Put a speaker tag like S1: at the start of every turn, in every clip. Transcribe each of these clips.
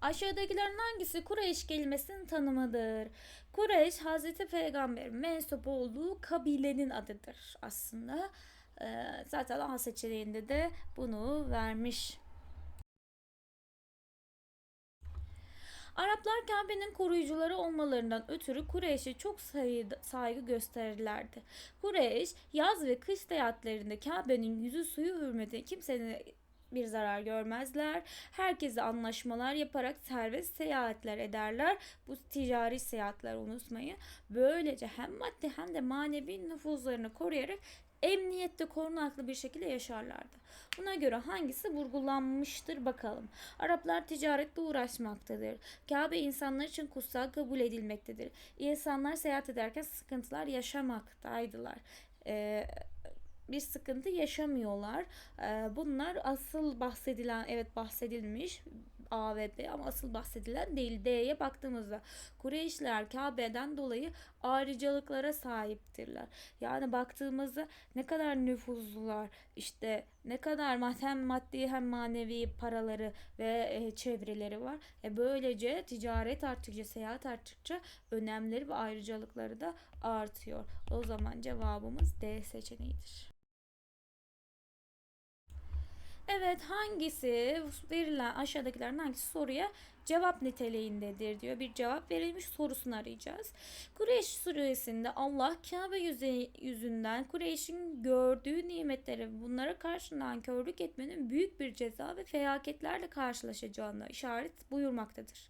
S1: Aşağıdakilerin hangisi Kureyş kelimesinin tanımıdır? Kureyş Hazreti Peygamber'in mensup olduğu kabilenin adıdır aslında. Ee, zaten A seçeneğinde de bunu vermiş. Araplar Kabe'nin koruyucuları olmalarından ötürü Kureyş'e çok saygı gösterirlerdi. Kureyş yaz ve kış seyahatlerinde Kabe'nin yüzü suyu hürmetine kimsenin bir zarar görmezler. Herkese anlaşmalar yaparak serbest seyahatler ederler. Bu ticari seyahatler unutmayın. Böylece hem maddi hem de manevi nüfuzlarını koruyarak emniyette korunaklı bir şekilde yaşarlardı. Buna göre hangisi vurgulanmıştır bakalım. Araplar ticaretle uğraşmaktadır. Kabe insanlar için kutsal kabul edilmektedir. İnsanlar seyahat ederken sıkıntılar yaşamaktaydılar. Ee, bir sıkıntı yaşamıyorlar. Ee, bunlar asıl bahsedilen, evet bahsedilmiş A ve B ama asıl bahsedilen değil. D'ye baktığımızda Kureyşler Kabe'den dolayı ayrıcalıklara sahiptirler. Yani baktığımızda ne kadar nüfuzlular, işte ne kadar hem maddi hem manevi paraları ve e, çevreleri var. E böylece ticaret arttıkça, seyahat arttıkça önemleri ve ayrıcalıkları da artıyor. O zaman cevabımız D seçeneğidir. Evet hangisi verilen aşağıdakilerin hangisi soruya cevap niteliğindedir diyor. Bir cevap verilmiş sorusunu arayacağız. Kureyş suresinde Allah Kabe yüzünden Kureyş'in gördüğü nimetleri bunlara karşı nankörlük etmenin büyük bir ceza ve felaketlerle karşılaşacağına işaret buyurmaktadır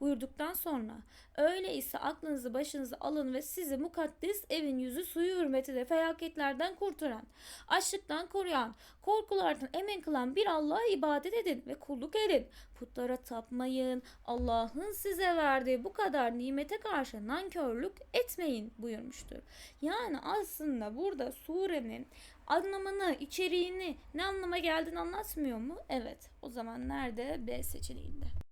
S1: buyurduktan sonra öyleyse aklınızı başınıza alın ve sizi mukaddes evin yüzü suyu hürmetine felaketlerden kurtaran, açlıktan koruyan, korkulardan emin kılan bir Allah'a ibadet edin ve kulluk edin. Putlara tapmayın. Allah'ın size verdiği bu kadar nimete karşı nankörlük etmeyin buyurmuştur. Yani aslında burada surenin anlamını, içeriğini, ne anlama geldiğini anlatmıyor mu? Evet. O zaman nerede? B seçeneğinde.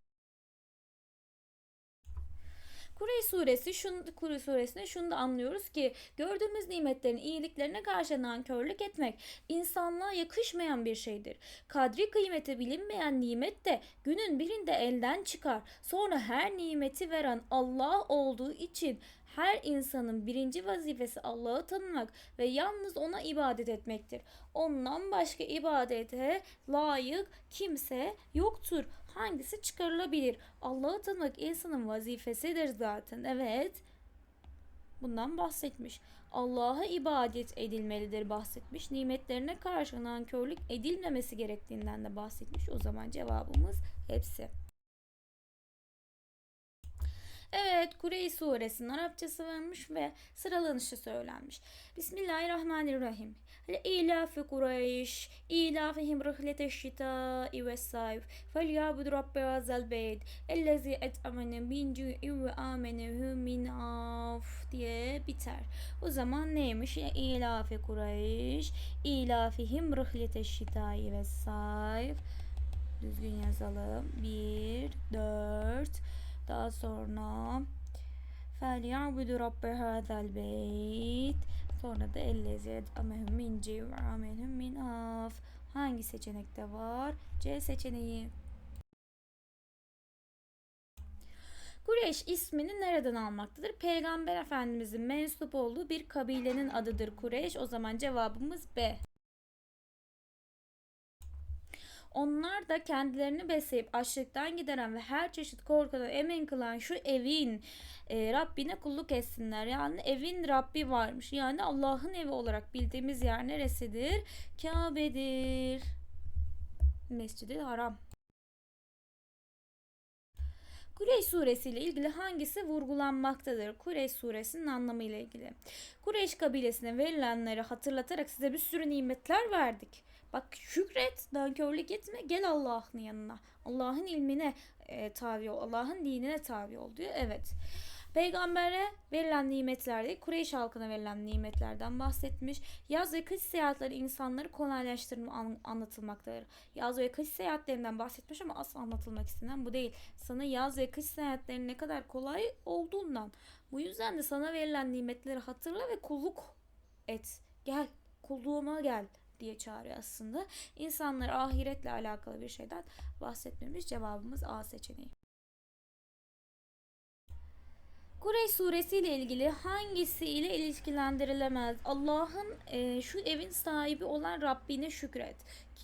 S1: Kureyş suresi şun, Kureyş suresinde şunu da anlıyoruz ki gördüğümüz nimetlerin iyiliklerine karşı nankörlük etmek insanlığa yakışmayan bir şeydir. Kadri kıymeti bilinmeyen nimet de günün birinde elden çıkar. Sonra her nimeti veren Allah olduğu için her insanın birinci vazifesi Allah'ı tanımak ve yalnız ona ibadet etmektir. Ondan başka ibadete layık kimse yoktur. Hangisi çıkarılabilir? Allah'ı tanımak insanın vazifesidir zaten. Evet. Bundan bahsetmiş. Allah'a ibadet edilmelidir bahsetmiş. Nimetlerine karşı nankörlük edilmemesi gerektiğinden de bahsetmiş. O zaman cevabımız hepsi. Evet Kureyş suresinin Arapçası vermiş ve sıralanışı söylenmiş. Bismillahirrahmanirrahim. İlafi Kureyş, ilafihim rihlete şitai ve sayf, felyabud rabbe hazel beyt, ellezi et'amene min cu'in ve amenehu min af diye biter. O zaman neymiş? İlafi Kureyş, ilafihim rihlete şitai ve sayf. Düzgün yazalım. 1, 4, daha sonra فَلْيَعْبُدُ رَبَّ هَذَا الْبَيْتِ Sonra da elleziyet amehum min civ ve amehum min af. Hangi seçenekte var? C seçeneği. Kureyş ismini nereden almaktadır? Peygamber Efendimizin mensup olduğu bir kabilenin adıdır Kureyş. O zaman cevabımız B. Onlar da kendilerini besleyip açlıktan gideren ve her çeşit korkudan emin kılan şu evin e, Rabbine kulluk etsinler. Yani evin Rabbi varmış. Yani Allah'ın evi olarak bildiğimiz yer neresidir? Kabe'dir. Mescid-i Haram. Kureyş suresi ile ilgili hangisi vurgulanmaktadır? Kureyş suresinin anlamı ile ilgili. Kureyş kabilesine verilenleri hatırlatarak size bir sürü nimetler verdik. Bak şükret, nankörlük etme, gel Allah'ın yanına. Allah'ın ilmine e, tabi ol, Allah'ın dinine tabi ol diyor. Evet. Peygambere verilen nimetlerde Kureyş halkına verilen nimetlerden bahsetmiş. Yaz ve kış seyahatleri insanları kolaylaştırma an, anlatılmaktadır. Yaz ve kış seyahatlerinden bahsetmiş ama asıl anlatılmak istenen bu değil. Sana yaz ve kış seyahatlerinin ne kadar kolay olduğundan. Bu yüzden de sana verilen nimetleri hatırla ve kulluk et. Gel kulluğuma gel diye çağırıyor aslında. İnsanlar ahiretle alakalı bir şeyden bahsetmemiz cevabımız A seçeneği. Kureyş suresi ile ilgili hangisi ile ilişkilendirilemez? Allah'ın e, şu evin sahibi olan Rabbine şükret.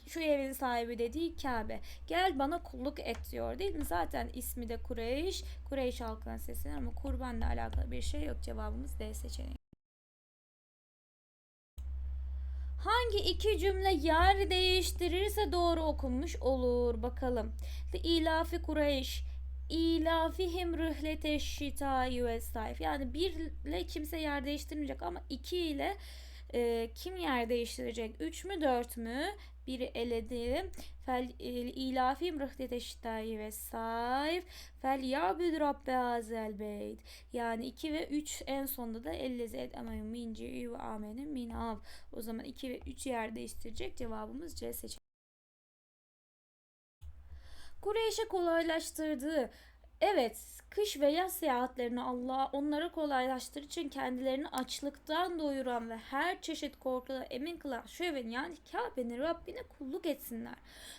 S1: Şu evin sahibi dediği Kabe. Gel bana kulluk et diyor değil mi? Zaten ismi de Kureyş. Kureyş halkına sesleniyor ama kurbanla alakalı bir şey yok. Cevabımız D seçeneği. Hangi iki cümle yer değiştirirse doğru okunmuş olur? Bakalım. İlafi Kureyş. İlafihim rühlete şitayı ve. Yani bir ile kimse yer değiştirmeyecek ama iki ile e, kim yer değiştirecek? Üç mü dört mü? Biri eledim. Fel e, ilafihim rühlete şitayı ve sayf. Fel ya'bud rabbe hazel beyt. Yani 2 ve 3 en sonda da ellezet ama min ci'i ve amenin min av. O zaman 2 ve 3 yer değiştirecek. Cevabımız C seçeneği. Kureyş'e kolaylaştırdığı Evet, kış ve yaz seyahatlerini Allah onlara kolaylaştırır için kendilerini açlıktan doyuran ve her çeşit korkuda emin kılan şu evin yani Kabe'nin Rabbine kulluk etsinler.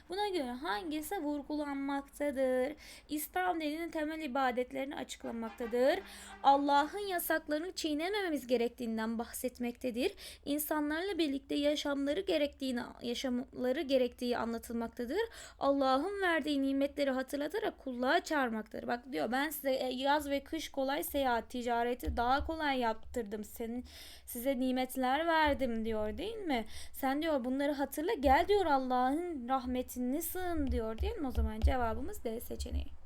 S1: Buna göre hangisi vurgulanmaktadır? İslam dininin temel ibadetlerini açıklamaktadır. Allah'ın yasaklarını çiğnemememiz gerektiğinden bahsetmektedir. İnsanlarla birlikte yaşamları gerektiğini yaşamları gerektiği anlatılmaktadır. Allah'ın verdiği nimetleri hatırlatarak kulluğa çağırmaktadır. Bak diyor ben size e, yaz ve kış kolay seyahat ticareti daha kolay yaptırdım. Senin size nimetler verdim diyor değil mi? Sen diyor bunları hatırla gel diyor Allah'ın rahmetini sığın diyor değil mi? O zaman cevabımız D seçeneği.